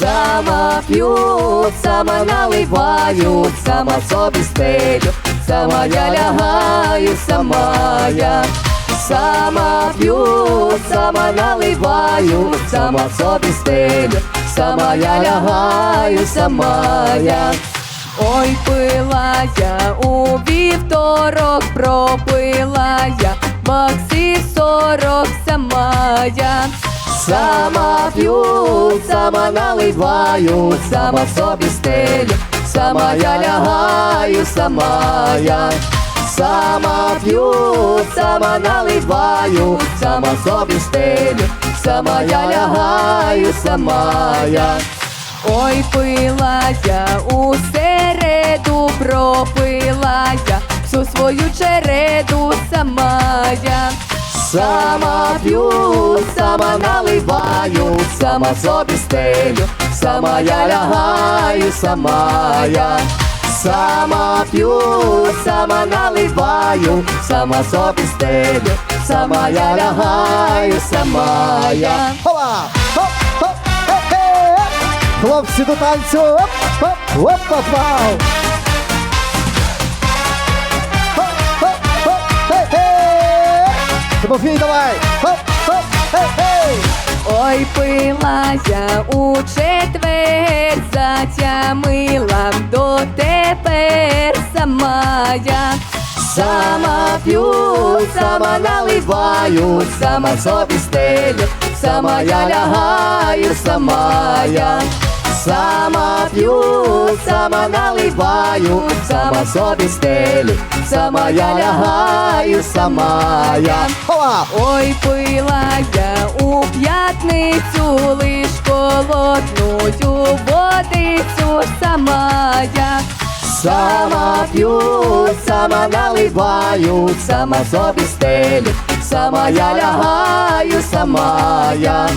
Сама п'ю, сама наливаю, сама собі стелю, сама я лягаю, сама я. Сама п'ю, сама наливаю, сама собі стелю, сама я лягаю, сама я. Ой, пила я у вівторок, пропила я, баксів сорок сама я. Сама п'ю, сама наливаю, сама собі стелю, сама я лягаю, сама я. Сама п'ю, сама наливаю, сама собі стелю, сама я лягаю, сама я. Ой, пила я у середу, пропила я всю свою череду сама я. Сама п'ю, сама наливаю, сама собі стелю, сама я лягаю, сама я. Сама п'ю, сама наливаю, сама собі стелю, сама я лягаю, сама я. Хова! Хоп, хоп, хе-хе! Хлопці до танцю! Оп, хоп, оп, оп, вау! Тимофій, давай! Ой, пила я у четвер, затямила дотепер сама я. Сама п'ю, сама наливаю, сама собі стелю, сама я лягаю, сама я. Сама п'ю, сама наливаю, сама собі стелю, сама я лягаю, сама я. Хова! Ой, пила я у п'ятницю лиш холодною водицю сама я. Сама п'ю, сама наливаю, сама собі стелю, сама я лягаю, сама я.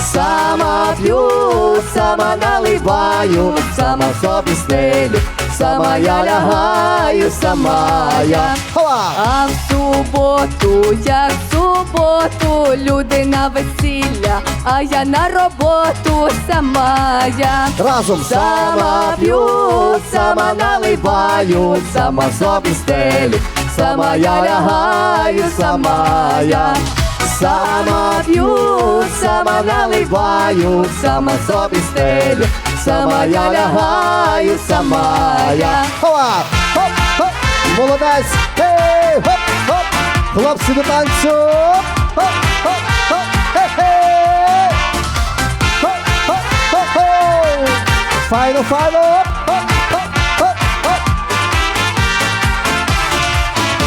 Сама п'ю, сама наливаю, сама собі стелю, сама я лягаю, сама я. А в суботу, як в суботу, люди на весілля, а я на роботу сама я. Разом! Сама п'ю, сама наливаю, сама собі стелю, сама я лягаю, сама я. Сама п'ю, сама наливаю, сама собі стелю, сама я лягаю, сама я. Хова! Хоп, хоп! Молодець! Хей! Хоп, хоп! Хлопці до танцю! Хоп, хоп, хоп! Хе-хей! Хоп, хоп, хоп, хоп! Файно, файно!